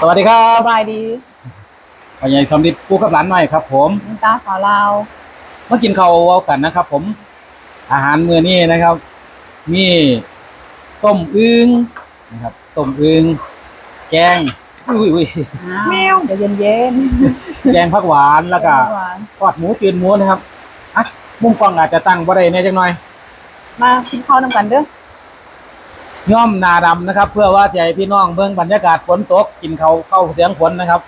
สวัสดีครับสบายดีพ่อใหญ่สมฤทธิ์ปูกับหลานหน่อยครับ ผมมินตาสาวลาวมากินข้าวเอากันนะครับ ผม อาหารมื้อนี้นะครับ มีต้มอึ่งนะครับต้มอึ่งแกงอุ้ยอุ้ยแมวเดี๋ยวเย็นเย็นแกงผักหวานแล้วก็หวานทอดหมูจืดหมูนะครับอะมุมกล้องอาจจะตั้งบ่ได้แน่จังหน่อย มากินข้าวนำกันเด้อ ย่อมนาดำนะครับ เพื่อว่าจะให้พี่น้องเบิ่งบรรยากาศฝนตกกินเขาวเข้าเสียงฝนนะครับ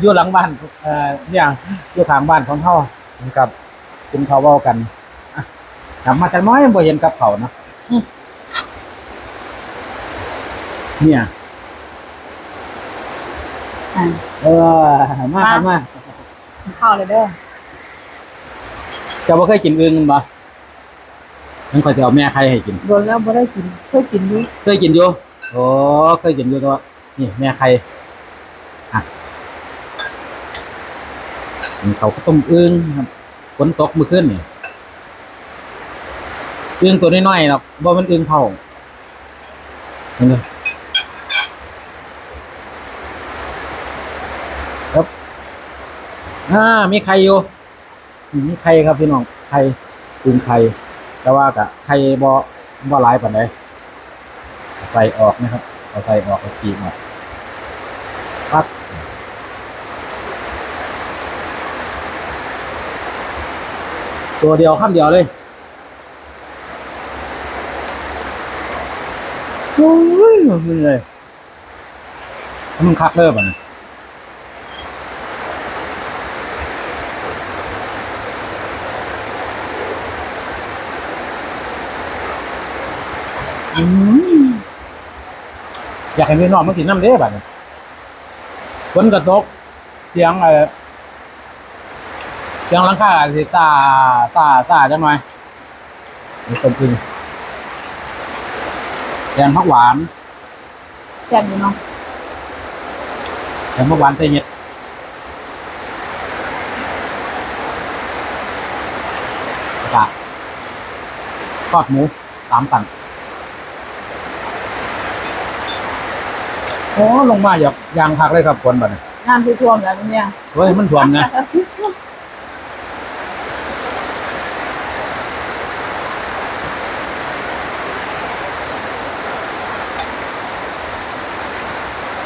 อยู่หลังบ้านเอ่อเนี่ยอยู่ทางบ้านของเขานะครับกินเขาวเว้ากันอะกลับมาจากน้อยบ่เห็นกับเขาวนะอืมเนี่ยอ่าเออมาครับมากินข้าวเลยเด้อเจะบ่เคยกินอึ่งมันบ่ มันก็จะเอาแม่ใครให้กินโดนแล้วบ่ได้กินเคยกินอยู่เคยกินอยู่โอ้เคยกินอยู่ตัวนี่แม่ใครอะกินเขาวก็ต้มอึ่งครับฝนตกเมื่อคืนนี่อึ่งตัวน้อยๆหรอกบ่มันอึ่งเผาเห็นไหมครับอ่ามีไข่อยู่อืมมีไข่ครับพี่น้องไข่อึ่งไข่ แต่ว่ากะไข่บ่บ่หลายปานใดใส่ออกนะครับเอาใส่ออกเอาขีดออกปั๊บตัวเดียวข้ามเดียวเลยโอ้ยมันเลยมันคักเริ่มอะ อืมอยากให้พี่น้องมากินน้ำเด้บัดนี้ฝนกระตกเสียงเออเสียงหลังคาอาจสิซาซาซาจังหน่อยนี่คนกินแกงผักหวานแซ่บอยู่เนาะแกงผักหวานใส่เห็ดแล้วก็ทอดหมูสามตัน โอ้ลงมาอยากยางพักเลยครับฝนบัดนี้น้ำที่ท่วมแล้วเนี่ยเฮ้ยมันถ่วมนะ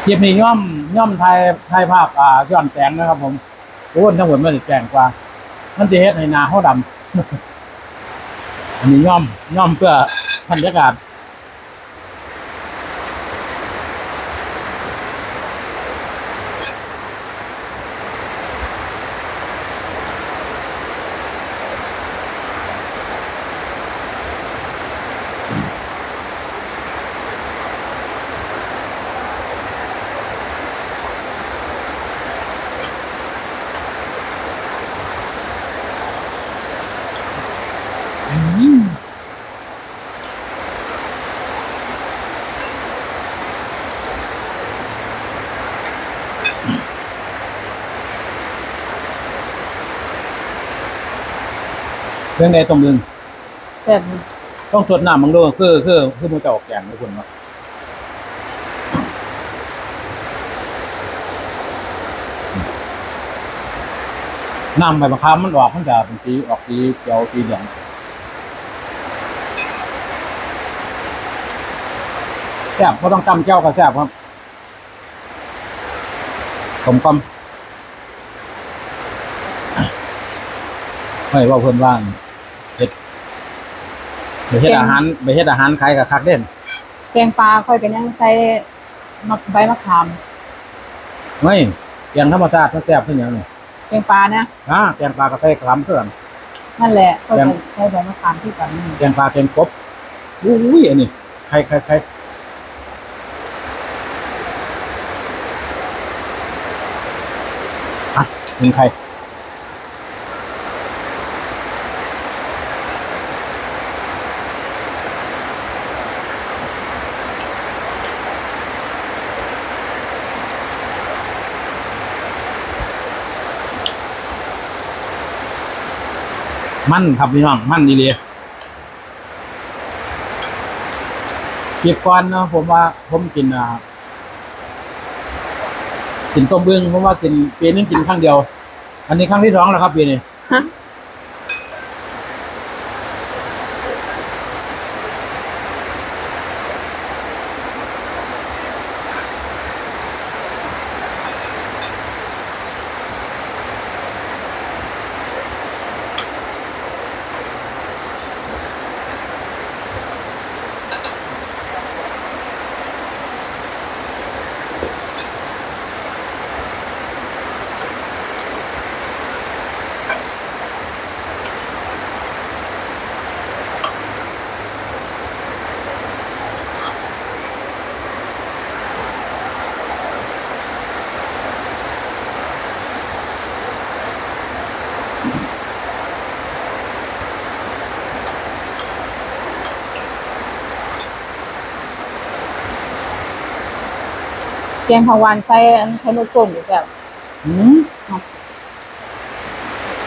คลิปนี้ย่อมย่อมไทยไทยภาพอ่าย้อนแสงนะครับ ผมโอ้ยทั้งหมดมันสิแสงกว่า มันจะเฮ็ดให้หนาเขาดำอันนี้ย่อมย่อมเพื่อบรรยากาศ เรื่องใดตรงนึงแซ่บอยู่ต้องสดน้ำมังดูคือคือคือมันจะออกแกงทุกคนเนาะน้ำใบมะขามมันออกมันจะเป็นสีออกสีเขียวสีเหลืองแซ่บก็ต้องจำเจ้ากับแซ่บครับผมกำไม่ว่าเพิ่นว่างเฮ็ด ไปเฮ็ดอาหารไปเฮ็ดอาหารขายกับคักเด่นแกงปลาค่อยกันยังใส่มะใบมะขามไม่แกงธรรมชาติมันแซ่บขึ้นอย่างนี้แกงปลาเนี่ยอ่าแกงปลากระเทยคล้ำเพื่อนนั่นแหละค่อยแกงใส่ใบมะขามที่กันนี่แกงปลาแกงกบอุ้ยอันนี้ใครใครใครอะกินใคร มั่นครับพี่น้องมั่นดีเลยเก็บก่อนเนะผมว่าผมกินอ่ากินต้มบึงเพราะว่ากินปีนึงกินครั้งเดียว อันนี้ครั้งที่สองแล้วครับปีนี้ ฮะแกงผักหวานใส่อันไข่มดส้มอยู่แบบอืม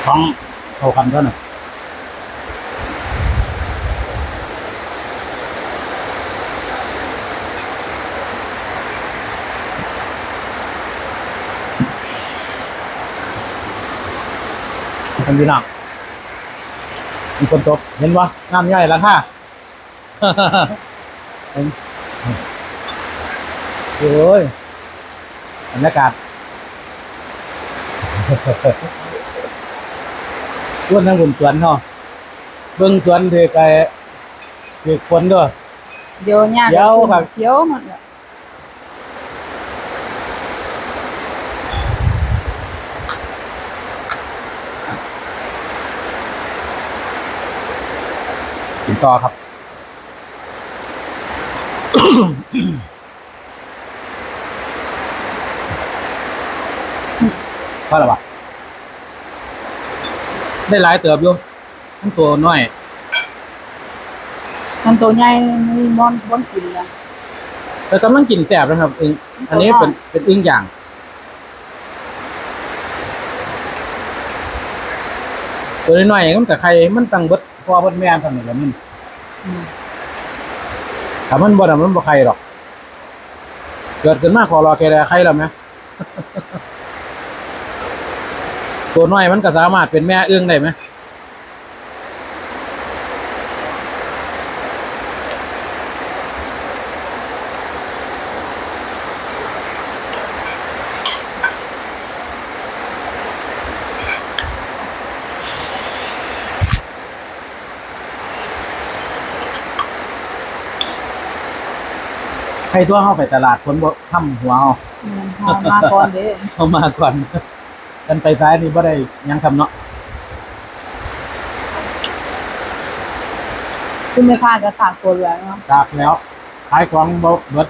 ท้องโทรกันเท่านั้นท่านพี่น้องมีคนตกเห็นวะน้ำย่อยราคาเห็นโอ้ย บรรยากาศอ้วนทั้งบนสวนเนาะเบิ่งสวนถือไก่ถือคนด้วยเดี๋ยวเนี่ยเดี๋ยวครับเดี๋ยวมันเนี่ยกินต่อครับ พอแล้วปะได้หลายเติบอยู่ทั้งตัวน้อยมันตัวใหญ่มีมอนบนกินแล้วแต่กำลังกินแสบนะครับอึงอันนี้เป็นเป็นอึ้งอย่าง ตัวน้อยๆมันกับใครมันตั้งเบดพอเบดแม่นทำนี่แหละมันอืมถ้ามันบ่ดมันบ่ใครหรอก เกิดขึ้นมาขอรอแกได้ใครแล้วไหม ตัวน้อยมันก็สามารถเป็นแม่เอื้องได้ไหมใครตัวเข้าไปตลาดคนบ่ทำหัวเอาอืมเอามาก่อนเด้อเอามาก่อน กันไปซ้ายนี่บ่ได้หยังทำเนาะซึ่งไม่พลาดจะฝากตัวเหลือเนาะตากแล้วขายของบ่เบิด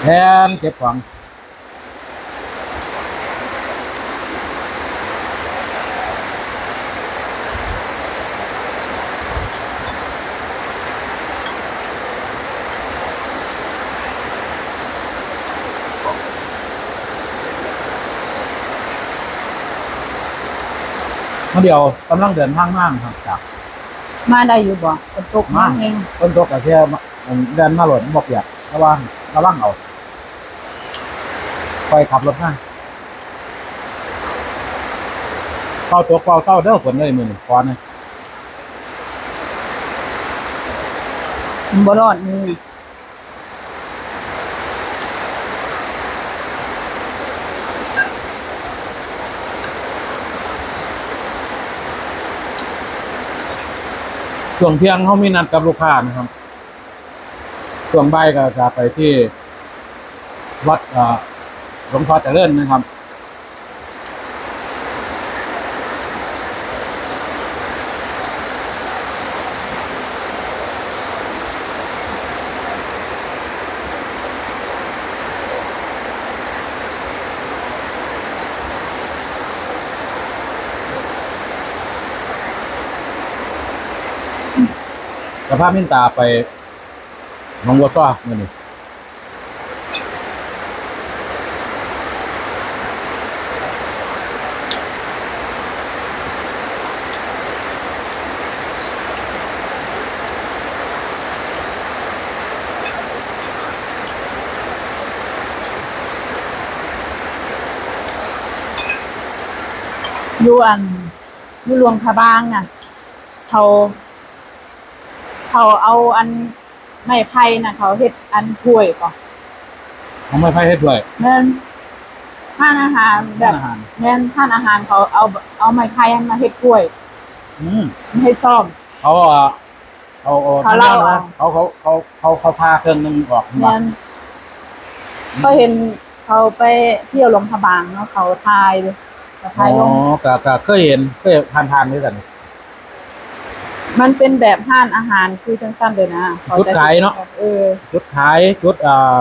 แทนเก็บของ มื่อเดียวกำลังเดินทางมากครับจากมาได้อยู่บ่ฝนตกมาเองต้นตกกับเที่ยวเดินมาหล่นบอกอยากระวังระวังเอาคอยขับรถมาเฝ้าตัวเฝ้าเต้าเด้อฝนเลยมือนี่ก่อนนะมันบ่รอดมือ ช่วงเที่ยงเขามีนัดกับลูกค้านะครับช่วงบ่ายก็จะไปที่วัดหลวงพ่อเจริญนะครับ สภาพมินตาไปน้องวัวต้อมื่อนี่ยูอันยูรวงคาบางน่ะเขา เขาเอาอันไม้ไผ่น่ะ เขาเฮ็ดอันถ้วยก่อนเขาไม่ไพ่ให้ด้วย แม่นท่านอาหารแบบอาหาร แม่นท่านอาหารเขาเอาเอาไม้ไผ่มาเฮ็ดถ้วยอืมมาเฮ็ดซ่อม เขาอะเอาเอาเขาเล่าทำงนนะเขาเขาเขาเขาเขาพาเครื่องนึงออกมาแม่นก็เห็นเขาไปเที่ยวหลวงพระบางเนาะเขาทายเลยเขาอ๋ทายลองก็ก็เคยเห็นเคยทานทานด้วยกัน มันเป็นแบบห้านอาหารคือสั้นๆเลยนะเขจุดจะขายเนาะ เออ จุดขายจุดอ่า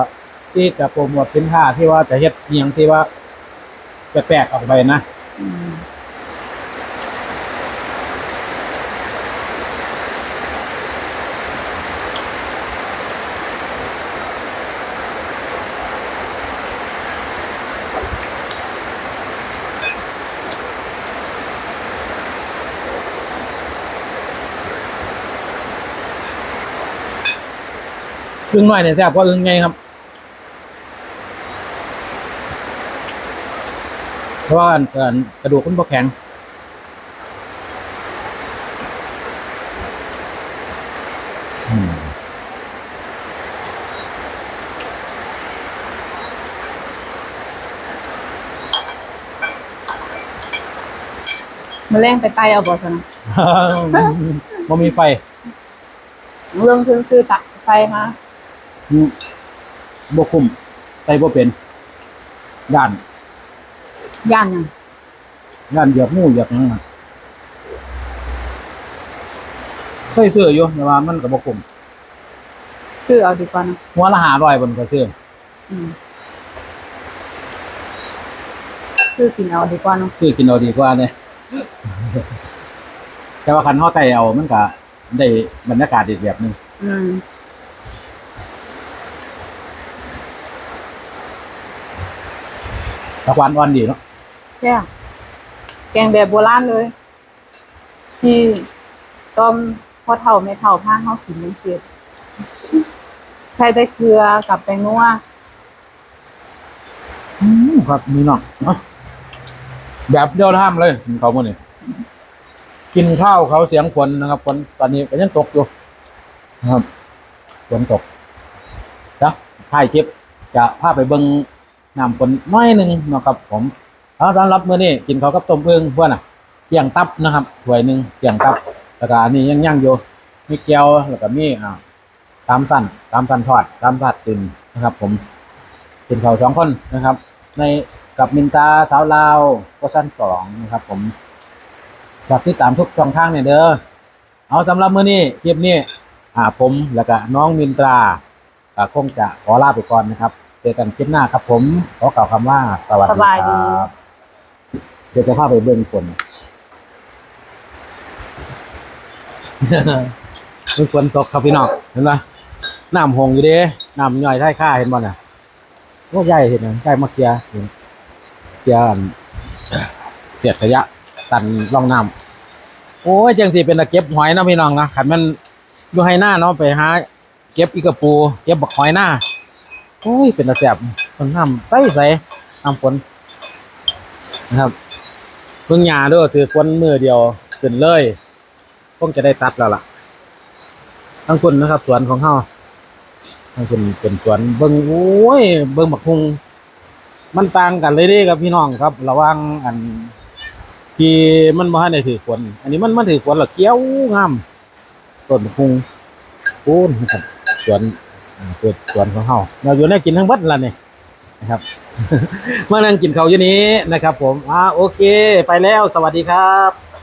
ที่จะโปรโมทสินค้าที่ว่าจะเฮ็ดอหย่างที่ว่าแปลกๆออกไปนะ อืม อึ้งน้อยเนี่ยแซ่บกว่าอึ้งไงครับเพราะว่าอันอันกระดูกมันบ่แข็งอืมมาแรงไปไตเอาบ่ซะนะบ่มีไฟ เรื่องซื้อซื้อตะไฟมา อืมบ่คุ้มไฟบ่เป็นย่านย่านหยังย่านเหยียบงูเหยียบหยังมาเคยซื้ออยู่แต่ว่ามันก็บ่คุ้มซื้อเอาดีกว่านะหัวละ500บนก็ซื้ออืมซื้อกินเอาดีกว่าเนาะซื้อกินเอาดีกว่าเนี่ย แต่ว่าคันเฮาไต่เอามันก็ได้บรรยากาศอีกแบบหนึง อืม ตะวันอ่อนดีเนาะแซ่บแกงแบบโบราณเลย ที่ต้มพ่อเฒ่าแม่เฒ่าพาเฮากินจังซี่ใส่แต่เกลือกับแป้งนัวอืมครับมีเนาะเนาะแบบเดียวห้ามเลยเขามื้อนี้กินข้าวเขาเสียงฝนนะครับฝนตอนนี้ก็ยังตกอยู่นะครับฝนตกจ้ะถ่ายคลิปจะพาไปเบิ่ง น้ำฝนน้อยหนึ่งนะครับ ผมเอาต้อนรับมื้อนี้กินข้าวกับต้มเอึ่งเพื่อนน่ะเกี่ยงตับนะครับถ้วยหนึ่งเกี่ยงตับแล้วก็อันนี้ยังย่างอยู่มีแก้วแล้วก็มีอ่าสามสั้นสามสั้นทอดสามสั้นตินนะครับ ผมกินข้าวสองคนนะครับ ในกับมินตาสาวลาวเวอร์ชันสองนะครับ ผมฝากติดตามทุกช่องทางเนี่ยเด้อเอาสำหรับมื้อนี้คลิปนี้อ่าผมแล้วก็น้องมินตราอ่าคงจะขอลาไปก่อนนะครับ เจอกันคลิปหน้าครับผมขอกล่าวคำว่าสวัสสดีบายคดี รับเดี๋ยวจะพาไปเบิ่งฝนมันฝนตกครับพี่น้องเห็นไหมน้ำหงอยู่เด้น้ำย่อยใต้ข้าเห็นบ่น่ะโอ้ใหญ่เห็นนะใหญ่มาเคลียร์เห็นเคลียร์อันเสียดระยะ ตันร่องน้ำโอ้ยจังสิเป็นตะเก็บหอยนะพี่น้องนะขันมันอยู่ให้หน้าเนาะไปหา เก็บอีกระปู เก็บบักหอยหน้า โอ้ย เป็นตะแสบคนน้ำใสใสน้ำฝนนะครับเพิ่งหยาด้วยถือฝนมือเดียวขึ้นเลยคงจะได้ตัดแล้วล่ะทั้งคนนะครับ สวนของเฮาทั้งคนเป็นสวนเบิ่งโอ้ย เบิ่งบักฮุงมันต่างกันเลยเด้ครับพี่น้องครับ ระว่างอันที่มันบ่ทันได้ถือฝนอันนี้มันมันถือฝนแล้วเขี้ยวงามต้นบักฮุงโอ้นครับสวน เปิดสวนของเฮาเราอยู่ในกินทั้งเบัดล่ะนี่นะครับ มานั่งกินข้าวอยู่นี้นะครับ ผมอ่าโอเค ไปแล้วสวัสดีครับ